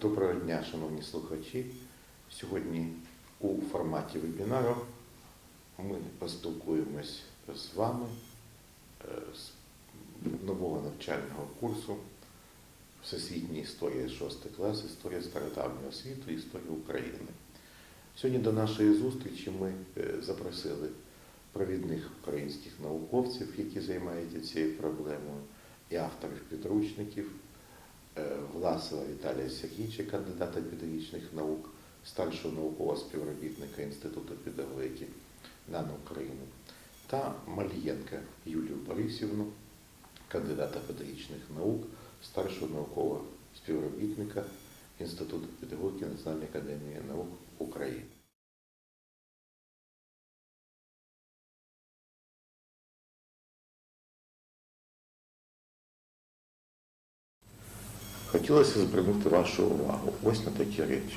Доброго дня, шановні слухачі. Сьогодні у форматі вебінару ми поспілкуємось з вами е, з нового навчального курсу Всесвітня історія 6 клас, історія стародавнього світу, історія України. Сьогодні до нашої зустрічі ми е, запросили провідних українських науковців, які займаються цією проблемою, і авторів підручників. Е, Власова Віталія Сергійовича, кандидата педагогічних наук, старшого наукового співробітника Інституту педагогіки НАН України, та Малієнка Юлію Борисівну, кандидата педагогічних наук, старшого наукового співробітника Інституту педагогіки Національної академії наук України. Хотілося звернути вашу увагу ось на такі речі.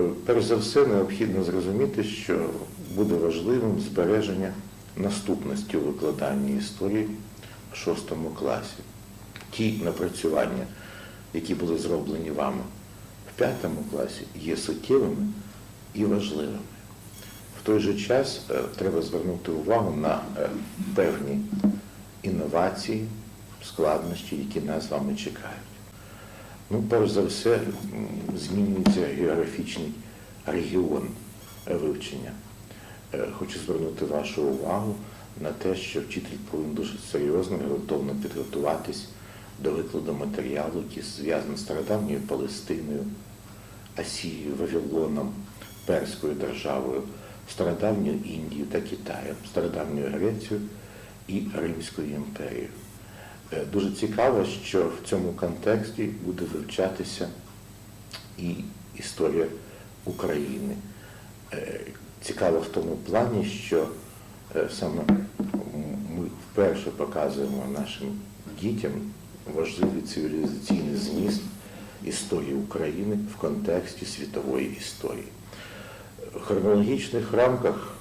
Е, Перш за все, необхідно зрозуміти, що буде важливим збереження наступності у викладанні історії в шостому класі. Ті напрацювання, які були зроблені вами в п'ятому класі, є суттєвими і важливими. В той же час е, треба звернути увагу на е, певні інновації, складнощі, які нас з вами чекають. Ну, перш за все, змінюється географічний регіон вивчення. Е, Хочу звернути вашу увагу на те, що вчитель повинен дуже серйозно і ґрунтовно підготуватись до викладу матеріалу, який зв'язаний з стародавньою Палестиною, Асією, Вавилоном, Перською державою, стародавньою Індією та Китаєм, стародавньою Грецією і Римською імперією. Е, Дуже цікаво, що в цьому контексті буде вивчатися і історія України. Е, Цікаво в тому плані, що е, саме ми вперше показуємо нашим дітям важливий цивілізаційний зміст історії України в контексті світової історії. В хронологічних рамках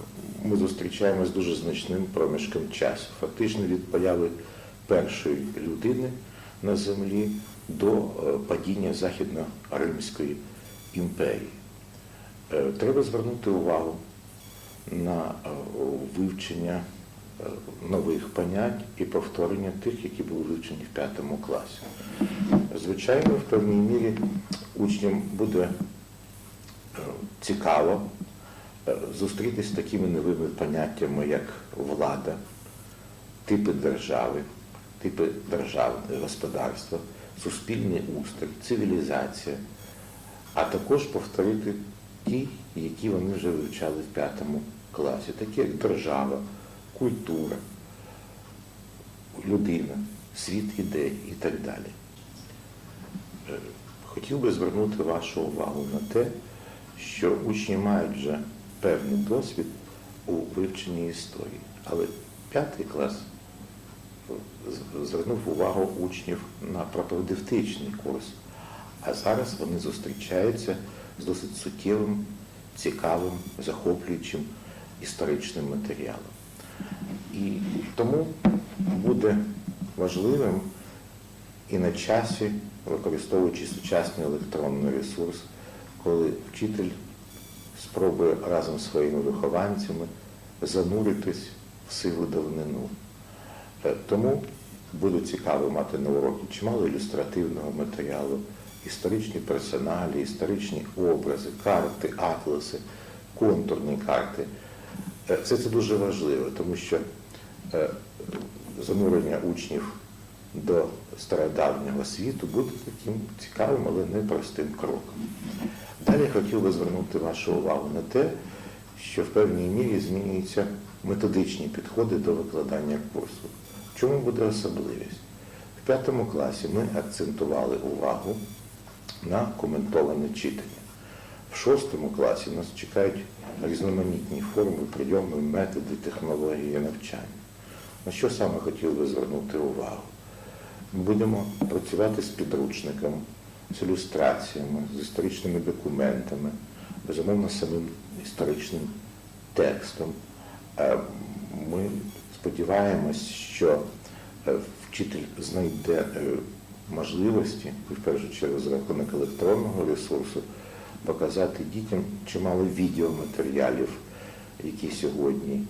ми зустрічаємось з дуже значним проміжком часу. Фактично від появи першої людини на землі до е, падіння Західно-Римської імперії. Е, Треба звернути увагу на е, вивчення нових понять і повторення тих, які були вивчені в п'ятому класі. Звичайно, в певній мірі учням буде цікаво зустрітися з такими новими поняттями, як влада, типи держави, типи державного господарства, суспільний устрій, цивілізація, а також повторити ті, які вони вже вивчали в п'ятому класі, такі як держава, культура, людина, світ ідей і так далі. Е, Хотів би звернути вашу увагу на те, що учні мають вже певний досвід у вивченні історії. Але п'ятий клас звернув увагу учнів на пропедевтичний курс. А зараз вони зустрічаються з досить суттєвим, цікавим, захоплюючим історичним матеріалом. І тому буде важливим і на часі, використовуючи сучасний електронний ресурс, коли вчитель спробує разом з своїми вихованцями зануритись в силу давнину. Е, Тому буде цікаво мати на уроки чимало ілюстративного матеріалу, історичні персоналі, історичні образи, карти, атласи, контурні карти. Е, Все це дуже важливо, тому що е, занурення учнів до стародавнього світу буде таким цікавим, але непростим кроком. Далі я хотів би звернути вашу увагу на те, що в певній мірі змінюються методичні підходи до викладання курсу. Чому буде особливість? В п'ятому класі ми акцентували увагу на коментоване читання. В шостому класі нас чекають різноманітні форми, прийоми, методи, технології навчання. На що саме хотів би звернути увагу? Ми будемо працювати з підручниками, з ілюстраціями, з історичними документами, безумовно, самим історичним текстом. Е, Ми сподіваємось, що е, вчитель знайде е, можливості, і в першу чергу за рахунок електронного ресурсу, показати дітям чимало відеоматеріалів, які сьогодні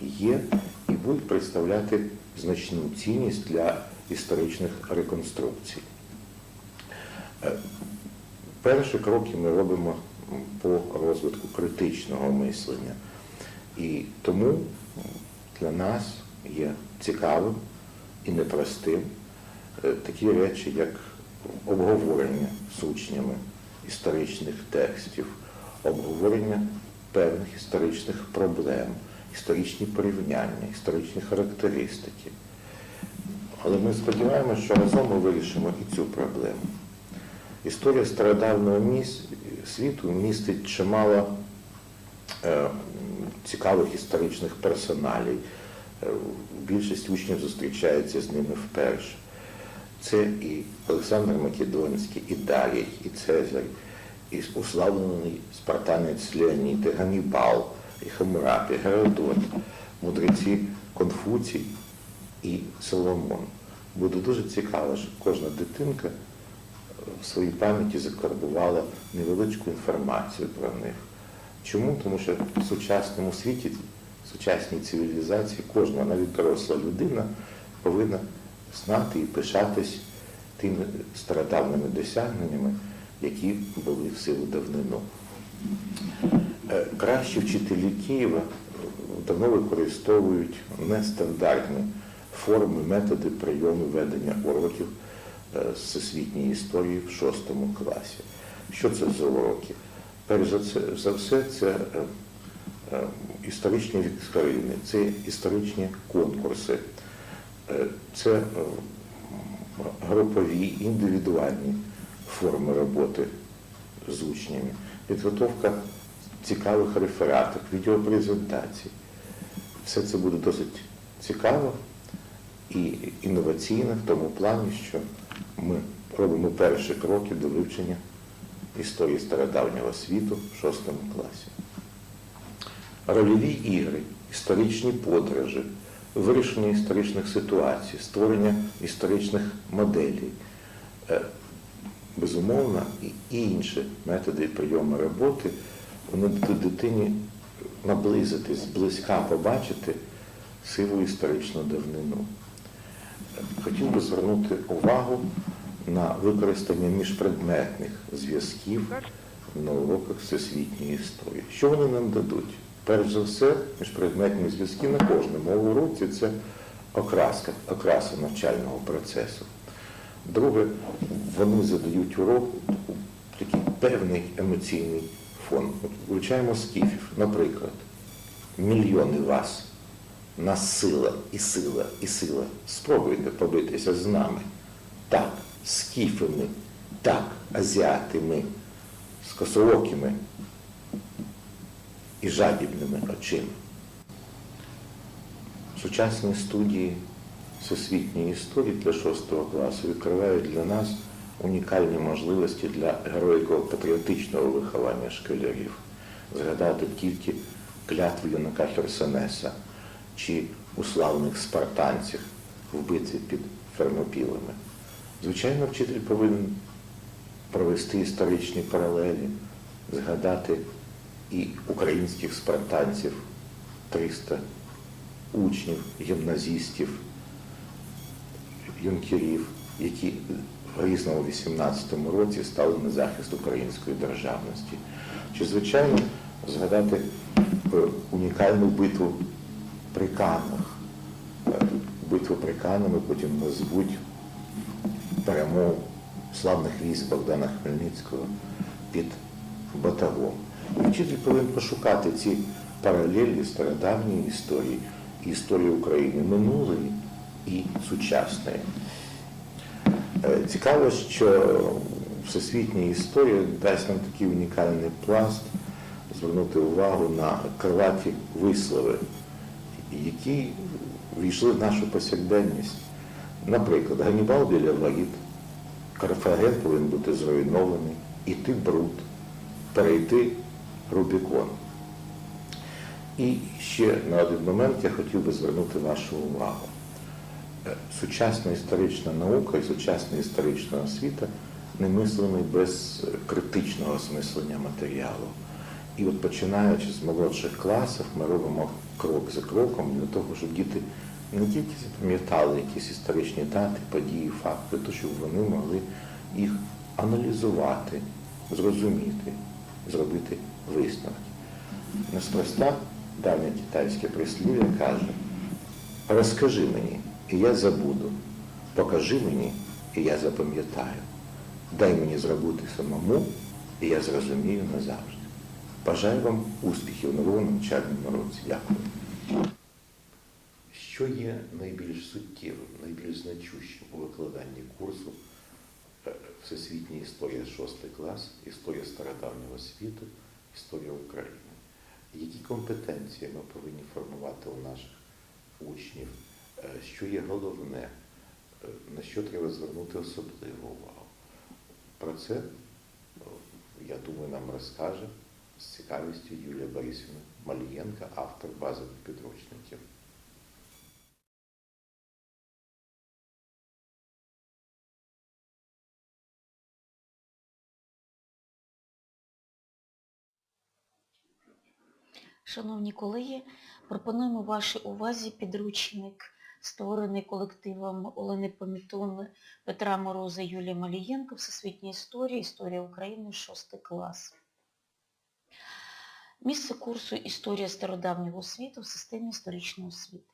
є, і будуть представляти значну цінність для історичних реконструкцій. Е, Перші кроки ми робимо по розвитку критичного мислення. І тому для нас є цікавим і непростим е, такі речі, як обговорення з учнями історичних текстів, обговорення певних історичних проблем, історичні порівняння, історичні характеристики. Але ми сподіваємося, що разом ми вирішимо і цю проблему. Історія стародавнього світу містить чимало е, цікавих історичних персоналій. Е, Більшість учнів зустрічається з ними вперше. Це і Олександр Македонський, і Дарій, і Цезарь, і уславлений спартанець Леонід, і Ганібал, і Хамурапі, Геродот, мудреці Конфуцій і Соломон. Буде дуже цікаво, щоб кожна дитинка в своїй пам'яті закарбувала невеличку інформацію про них. Чому? Тому що в сучасному світі, в сучасній цивілізації кожна, навіть доросла людина, повинна знати і пишатись тими стародавними досягненнями, які були в силу давнину. Е, Кращі вчителі Києва давно використовують нестандартні форми, методи прийому ведення уроків е, з всесвітньої історії в шостому класі. Що це за уроки? Перш за, це, за все, це е, е, історичні вікторини, це історичні конкурси, е, це групові, індивідуальні форми роботи з учнями, підготовка цікавих рефератів, відеопрезентацій. Все це буде досить цікаво і інноваційно в тому плані, що ми робимо перші кроки до вивчення історії стародавнього світу в шостому класі. Рольові ігри, історичні подорожі, вирішення історичних ситуацій, створення історичних моделей, е, безумовно, і інші методи прийому роботи, вони дитині наблизитись, зблизька побачити сиву історичну давнину. Хотів би звернути увагу на використання міжпредметних зв'язків на уроках всесвітньої історії. Що вони нам дадуть? Перш за все, міжпредметні зв'язки на кожному уроці це окраска, окраса навчального процесу. Друге, вони задають урок такий певний емоційний фон. От Вивчаємо скіфів, наприклад, мільйони вас. Нас сила і сила, і сила. Спробуйте побитися з нами. Так, скіфами, так, азіатами, з косоокими і жадібними очима. Сучасні студії всесвітньої історії для шостого класу відкривають для нас унікальні можливості для героїко-патріотичного виховання школярів. Згадати тільки клятву юнака Херсонеса чи уславних спартанців в битві під Фермопілами. Звичайно, вчитель повинен провести історичні паралелі, згадати і українських спартанців 300 учнів, гімназістів, юнкерів, які в різному 18-му році стали на захист української державності. Чи, звичайно, згадати е, унікальну битву при Каннах. Е, Битву при Каннами потім назвуть перемогу славних військ Богдана Хмельницького під Батагом. І вчитель повинен пошукати ці паралелі стародавньої історії, історії України минулої і сучасної. Е, Цікаво, що всесвітня історія дасть нам такий унікальний пласт звернути увагу на крилаті вислови, які війшли в нашу повсякденність. Наприклад, Ганібал біля воріт, Карфаген повинен бути зруйнований, іти бруд, перейти Рубікон. І ще на один момент я хотів би звернути вашу увагу. Е, Сучасна історична наука і сучасна історична освіта не мислені без критичного осмислення матеріалу. І от починаючи з молодших класів, ми робимо крок за кроком для того, щоб діти не тільки запам'ятали якісь історичні дати, події, факти, то щоб вони могли їх аналізувати, зрозуміти, зробити висновки. Неспроста давнє китайське прислів'я каже, розкажи мені, і я забуду, покажи мені, і я запам'ятаю. Дай мені зробити самому, і я зрозумію назавжди. Бажаю вам успіхів в новому навчальному році. Дякую. Що є найбільш суттєвим, найбільш значущим у викладанні курсу е, Всесвітня історія 6 клас, історія стародавнього світу, історія України? Які компетенції ми повинні формувати у наших учнів? Е, Що є головне, е, на що треба звернути особливу увагу? Про це, я думаю, нам розкаже з цікавістю Юлія Борисівна Малієнка, автор базових підручників. Шановні колеги, пропонуємо вашій увазі підручник, створений колективом Олени Помітон, Петра Мороза, Юлії Малієнко, Всесвітня історія, Історія України, 6 клас. Місце курсу Історія стародавнього світу в системі історичної освіти.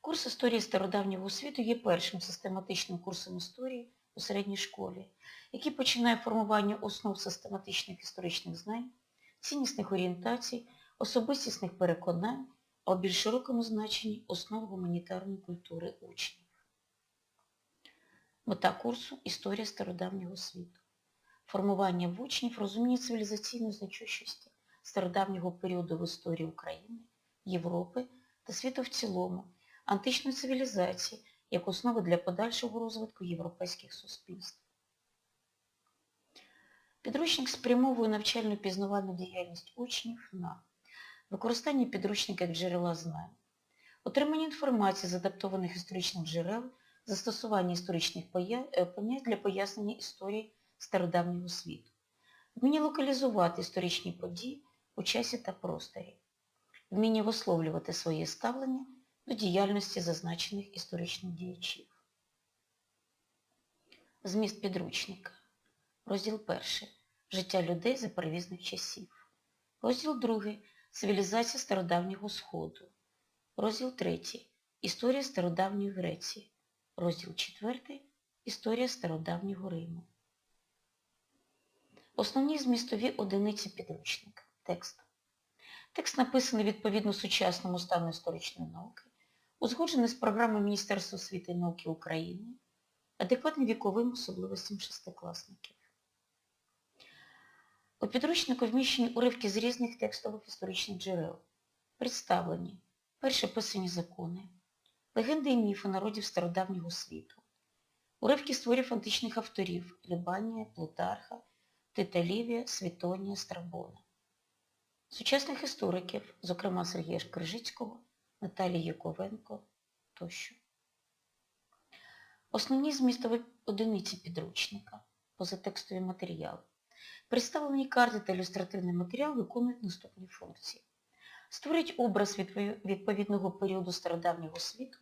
Курс історії стародавнього світу є першим систематичним курсом історії у середній школі, який починає формування основ систематичних історичних знань, ціннісних орієнтацій, особистісних переконань, а у більш широкому значенні основ гуманітарної культури учнів. Мета курсу Історія стародавнього світу. Формування в учнів розуміння цивілізаційної значущості стародавнього періоду в історії України, Європи та світу в цілому, античної цивілізації як основи для подальшого розвитку європейських суспільств. Підручник спрямовує навчальну пізнавальну діяльність учнів на використання підручника як джерела знань, отримання інформації з адаптованих історичних джерел, застосування історичних е, понять для пояснення історії стародавнього світу, вміння локалізувати історичні події у часі та просторі, вміння висловлювати своє ставлення до діяльності зазначених історичних діячів. Зміст підручника. Розділ 1. Життя людей за перевізних часів. Розділ 2. Цивілізація стародавнього Сходу. Розділ 3. Історія стародавньої Греції. Розділ 4. Історія стародавнього Риму. Основні змістові одиниці підручника. Текст. Текст написаний відповідно сучасному стану історичної науки, узгоджений з програмою Міністерства освіти і науки України, адекватний віковим особливостям шестикласників. У підручнику вміщені уривки з різних текстових історичних джерел, представлені. Перші писані закони, легенди і міфи народів стародавнього світу, уривки з творів античних авторів Лібанія, Плутарха, Тита Лівія, Світонія, Страбона, сучасних істориків, зокрема Сергія Шкрижицького, Наталії Яковенко тощо. Основні змістові одиниці підручника, позатекстові матеріали. Представлені карти та ілюстративний матеріал виконують наступні функції. Створюють образ відповідного періоду стародавнього світу,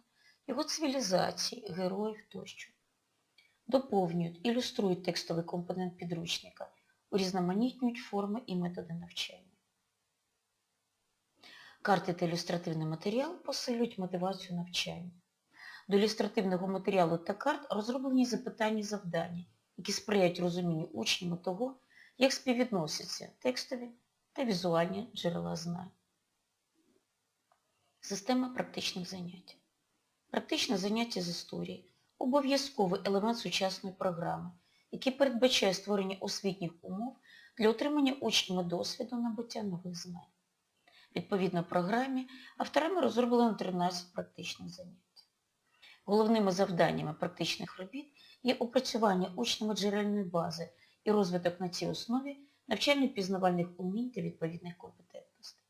його цивілізації, героїв тощо. Доповнюють, ілюструють текстовий компонент підручника, урізноманітнюють форми і методи навчання. Карти та ілюстративний матеріал посилюють мотивацію навчання. До ілюстративного матеріалу та карт розроблені запитання завдання, які сприяють розумінню учнями того, як співвідносяться текстові та візуальні джерела знань. Система практичних занять. Практичне заняття з історії – обов'язковий елемент сучасної програми, який передбачає створення освітніх умов для отримання учнями досвіду набуття нових знань. Відповідно програмі авторами розроблено 13 практичних занять. Головними завданнями практичних робіт є опрацювання учнями джерельної бази і розвиток на цій основі навчально-пізнавальних умінь та відповідних компетентностей.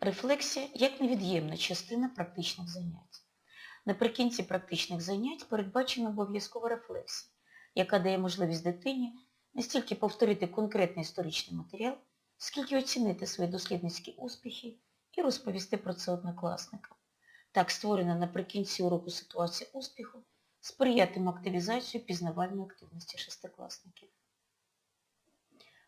Рефлексія як невід'ємна частина практичних занять. Наприкінці практичних занять передбачена обов'язкова рефлексія, яка дає можливість дитині не стільки повторити конкретний історичний матеріал, скільки оцінити свої дослідницькі успіхи і розповісти про це однокласникам. Так створена наприкінці уроку ситуація успіху сприятиме активізацію пізнавальної активності шестикласників.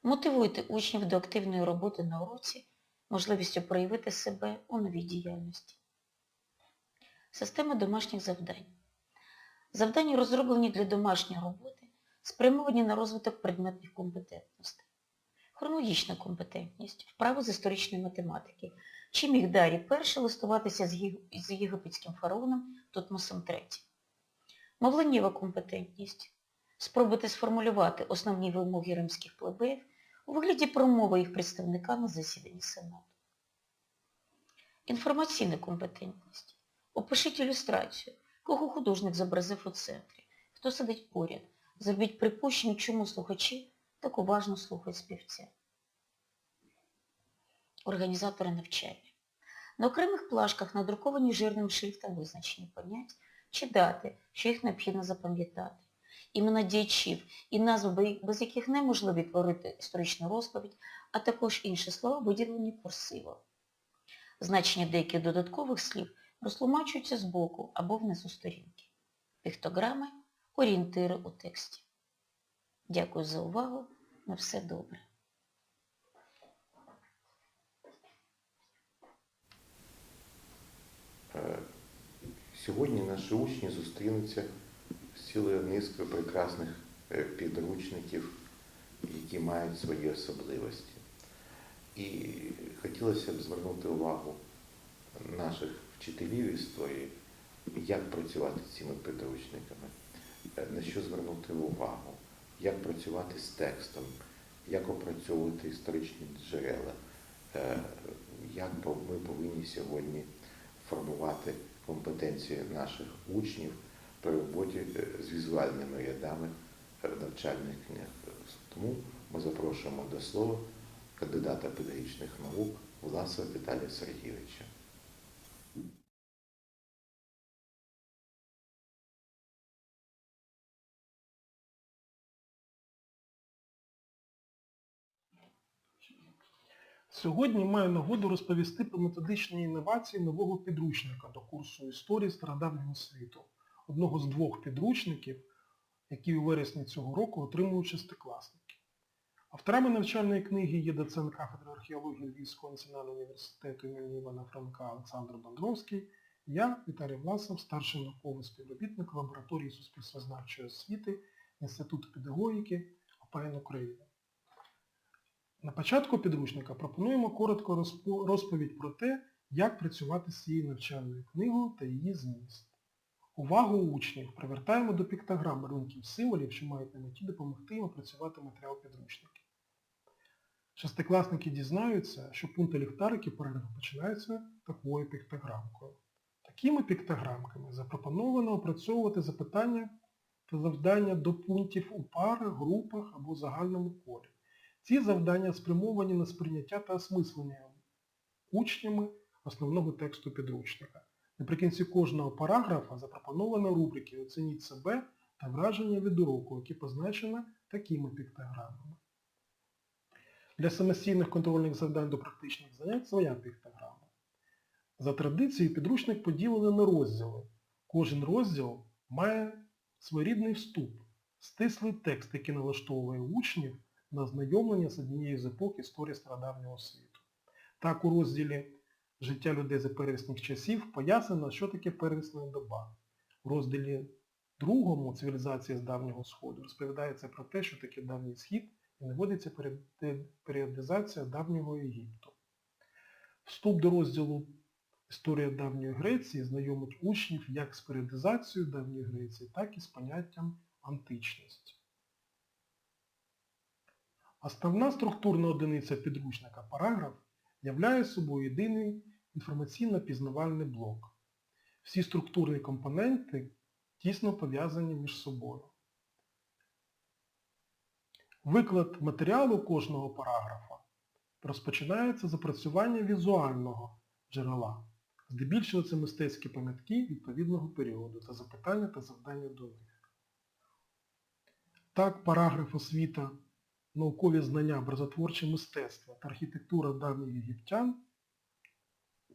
Мотивуйте учнів до активної роботи на уроці можливістю проявити себе у новій діяльності. Система домашніх завдань. Завдання розроблені для домашньої роботи, спрямовані на розвиток предметних компетентностей. Хронологічна компетентність, вправи з історичної математики. Чи міг Дарі перше листуватися з єгипетським фараоном Тутмосом III? Мовленнєва компетентність. Спробуйте сформулювати основні вимоги римських плебеїв у вигляді промови їх представника на засіданні Сенату. Інформаційна компетентність. Опишіть ілюстрацію, кого художник зобразив у центрі, хто сидить поряд. Зробіть припущення, чому слухачі так уважно слухають співця. Організатори навчання. На окремих плашках надруковані жирним шрифтом визначені понять чи дати, що їх необхідно запам'ятати. Імена діячів і назви, без яких неможливо відтворити історичну розповідь, а також інші слова виділені курсивом. Значення деяких додаткових слів розтлумачуються збоку або внизу сторінки. Піктограми – орієнтири у тексті. Дякую за увагу. На все добре. Сьогодні наші учні зустрінуться з цілою низкою прекрасних е, підручників, які мають свої особливості. І хотілося б звернути увагу наших вчителів історії, як працювати з цими підручниками, е, на що звернути увагу, як працювати з текстом, як опрацьовувати історичні джерела, е, як ми повинні сьогодні формувати компетенції наших учнів при роботі е, з візуальними рядами навчальних книг. Тому ми запрошуємо до слова кандидата педагогічних наук Власова Віталія Сергійовича. Сьогодні маю нагоду розповісти про методичні інновації нового підручника до курсу історії стародавнього світу, одного з двох підручників, які у вересні цього року отримують шестикласники. Авторами навчальної книги є доцент кафедри археології Львівського національного університету імені Івана Франка Олександр Бандровський, я, Віталій Власов, старший науковий співробітник лабораторії суспільствознавчої освіти Інституту педагогіки ОПН України. На початку підручника пропонуємо коротко розповідь про те, як працювати з цією навчальною книгою та її зміст. Увагу учнів привертаємо до піктограм малюнків символів, що мають на меті допомогти їм опрацювати матеріал підручника. Шестикласники дізнаються, що пункти ліхтарики перерви починаються такою піктограмкою. Такими піктограмками запропоновано опрацьовувати запитання та завдання до пунктів у парах, групах або загальному колі. Ці завдання спрямовані на сприйняття та осмислення учнями основного тексту підручника. Наприкінці кожного параграфа запропоновано рубрики Оцініть себе та враження від уроку, які позначені такими піктограмами. Для самостійних контрольних завдань до практичних занять своя піктограма. За традицією підручник поділений на розділи. Кожен розділ має своєрідний вступ, стислий текст, який налаштовує учнів на ознайомлення з однією з епох історії стародавнього світу. Так у розділі Життя людей за первісних часів пояснено, що таке первісна доба. У розділі другому цивілізації з давнього Сходу розповідається про те, що таке давній схід і наводиться періодизація давнього Єгипту. Вступ до розділу Історія давньої Греції знайомить учнів як з періодизацією давньої Греції, так і з поняттям античність. Основна структурна одиниця підручника параграф являє собою єдиний інформаційно-пізнавальний блок. Всі структурні компоненти тісно пов'язані між собою. Виклад матеріалу кожного параграфа розпочинається з опрацювання візуального джерела, Здебільшого це мистецькі пам'ятки відповідного періоду та запитання та завдання до них. Так, параграф освіта, наукові знання, образотворче мистецтво та архітектура давніх єгиптян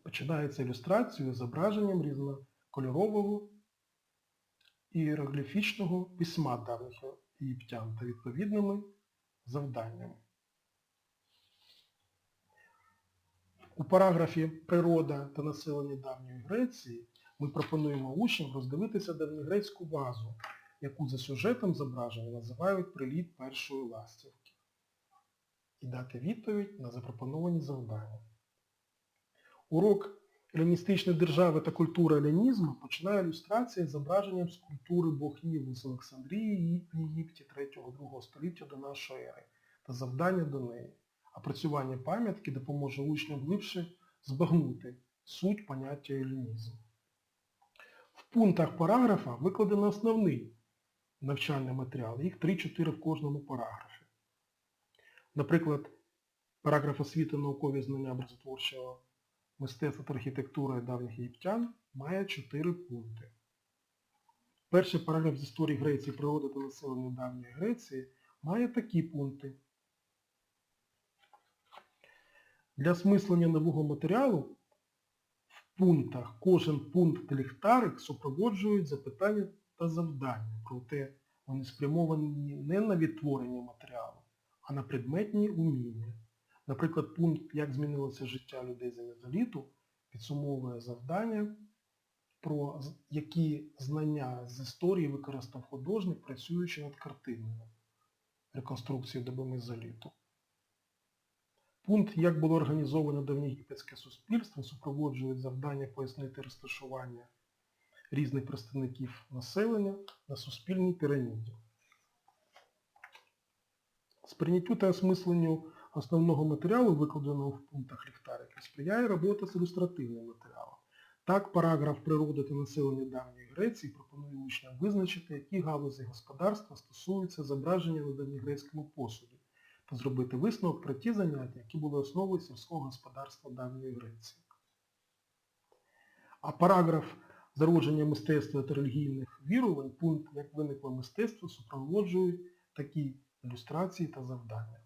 починається ілюстрацією зображенням різнокольорового іерогліфічного письма давніх єгиптян та відповідними завданнями. У параграфі Природа та населення давньої Греції ми пропонуємо учням роздивитися давньогрецьку вазу, яку за сюжетом зображення називають приліт першої ластівки, і дати відповідь на запропоновані завдання. Урок Еліністичної держави та культури елінізму починає ілюстрація зображенням скульптури богів з Олександрії і Єгипті 3-2 століття до нашої ери та завдання до неї. Опрацювання пам'ятки допоможе учням глибше збагнути суть поняття елінізм. В пунктах параграфа викладено основний навчальний матеріал, їх 3-4 в кожному параграфі. Наприклад, параграф освіти наукові знання образотворчого мистецтва та архітектури давніх єгиптян має 4 пункти. Перший параграф з історії Греції, природи та населення давньої Греції має такі пункти. Для осмислення нового матеріалу в пунктах кожен пункт ліхтарик супроводжують запитання та завдання, проте вони спрямовані не на відтворення матеріалу, а на предметні уміння. Наприклад, пункт «Як змінилося життя людей за мезоліту» підсумовує завдання, про які знання з історії використав художник, працюючи над картиною реконструкції доби мезоліту. Пункт «Як було організовано давньоєгипетське суспільство» супроводжує завдання пояснити розташування різних представників населення на суспільній піраміді. Сприйняттю та осмисленню основного матеріалу, викладеного в пунктах ліхтарика, сприяє робота з ілюстративним матеріалом. Так, параграф природи та населення давньої Греції пропонує учням визначити, які галузі господарства стосуються зображення на давньогрецькому посуді, та зробити висновок про ті заняття, які були основою сільського господарства давньої Греції. А параграф зародження мистецтва та релігійних вірувань, пункт як виникло мистецтво, супроводжують такі ілюстрації та завдання.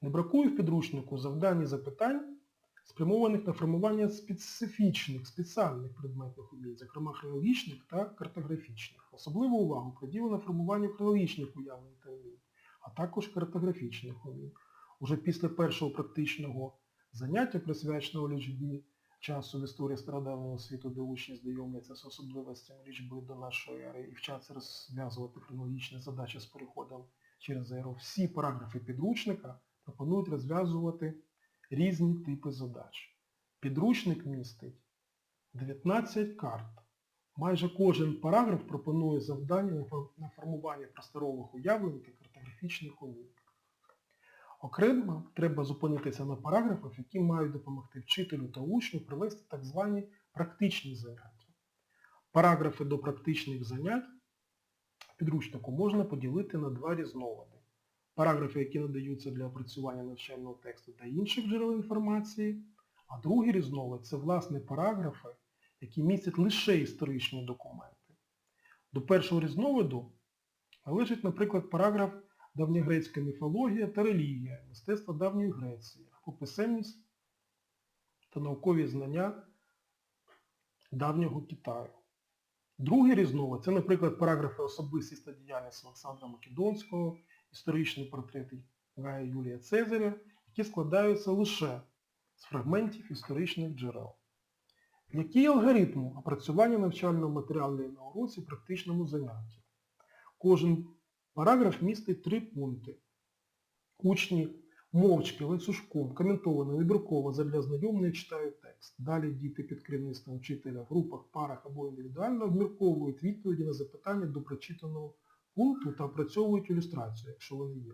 Не бракує в підручнику завдань і запитань, спрямованих на формування специфічних, спеціальних предметних умінь, зокрема хронологічних та картографічних. Особливу увагу приділено формуванню хронологічних уявлень та умінь, а також картографічних умінь. Уже після першого практичного заняття, присвяченого лічбі часу в історії стародавнього світу, де учні знайомляться з особливостями лічби до нашої ери і вчаться розв'язувати хронологічні задачі з переходом через еру, всі параграфи підручника пропонують розв'язувати різні типи задач. Підручник містить 19 карт. Майже кожен параграф пропонує завдання на формування просторових уявлень та картографічних умінь. Окремо треба зупинитися на параграфах, які мають допомогти вчителю та учню провести так звані практичні заняття. Параграфи до практичних занять підручнику можна поділити на два різновиди. Параграфи, які надаються для опрацювання навчального тексту та інших джерел інформації, а другий різновид це власне параграфи, які містять лише історичні документи. До першого різновиду належить, наприклад, параграф давньогрецька міфологія та релігія, мистецтво давньої Греції, або та наукові знання давнього Китаю. Другий різновид це, наприклад, параграфи особистість та діяльність Олександра Македонського, історичні портрети Гая Юлія Цезаря, які складаються лише з фрагментів історичних джерел. Який алгоритм опрацювання навчального матеріалу на уроці практичному занятті? Кожен параграф містить три пункти. Учні мовчки, ланцюжком, коментовано, вибірково задля знайомлення читають текст. Далі діти під керівництвом вчителя в групах, парах або індивідуально обмірковують відповіді на запитання до прочитаного пункту та опрацьовують ілюстрацію, якщо вони є.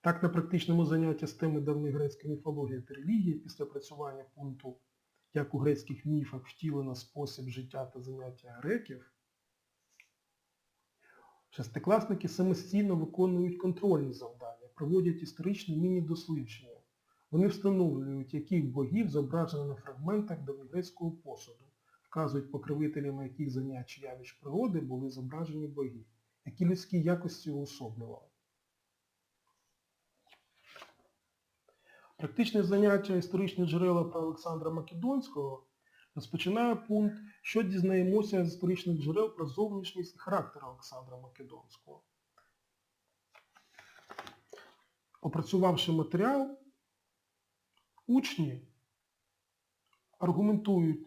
Так, на практичному занятті з теми давньогрецької міфології та релігії після опрацювання пункту як у грецьких міфах втілено спосіб життя та заняття греків, Шестикласники самостійно виконують контрольні завдання, проводять історичні міні-дослідження, Вони встановлюють, яких богів зображено на фрагментах давньогрецького посуду, вказують покровителями яких занять чи явищ природи були зображені боги, які людські якості уособлювали. Практичне заняття історичні джерела про Олександра Македонського розпочинає пункт, що дізнаємося з історичних джерел про зовнішність і характер Олександра Македонського. Опрацювавши матеріал, учні аргументують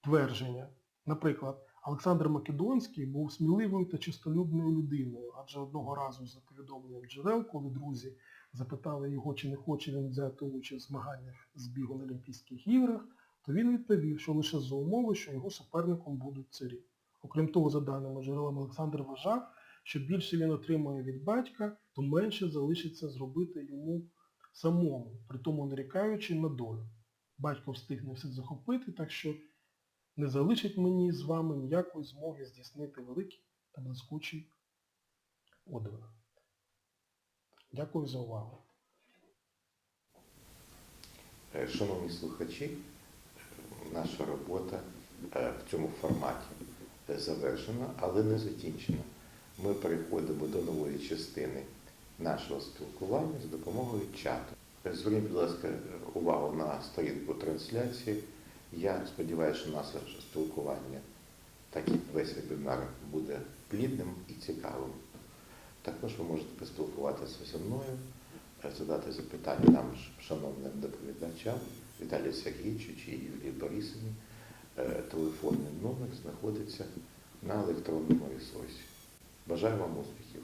твердження. Наприклад, Олександр Македонський був сміливою та чистолюбною людиною, адже одного разу за повідомленням джерел, коли друзі запитали його, чи не хоче він взяти участь в змаганнях з бігу на Олімпійських іграх, то він відповів, що лише за умови, що його суперником будуть царі. Окрім того, за даними джерелам, Олександр вважав, що більше він отримає від батька, то менше залишиться зробити йому самому, при тому нарікаючи на долю. Батько встигне все захопити, так що не залишить мені з вами ніякої змоги здійснити великий та блискучий подвиг. Дякую за увагу. Е, Шановні слухачі, наша робота е, в цьому форматі завершена, але не закінчена. Ми переходимо до нової частини нашого спілкування з допомогою чату. Зверніть, будь ласка, увагу на сторінку трансляції. Я сподіваюся, що наше спілкування, так і весь вебінар, буде плідним і цікавим. Також ви можете поспілкуватися зі мною, е, задати запитання нам, шановним доповідачам, Віталію Сергійовичу чи Юлії Борисовні. Е, Телефонний номер знаходиться на електронному ресурсі. Бажаю вам успіхів!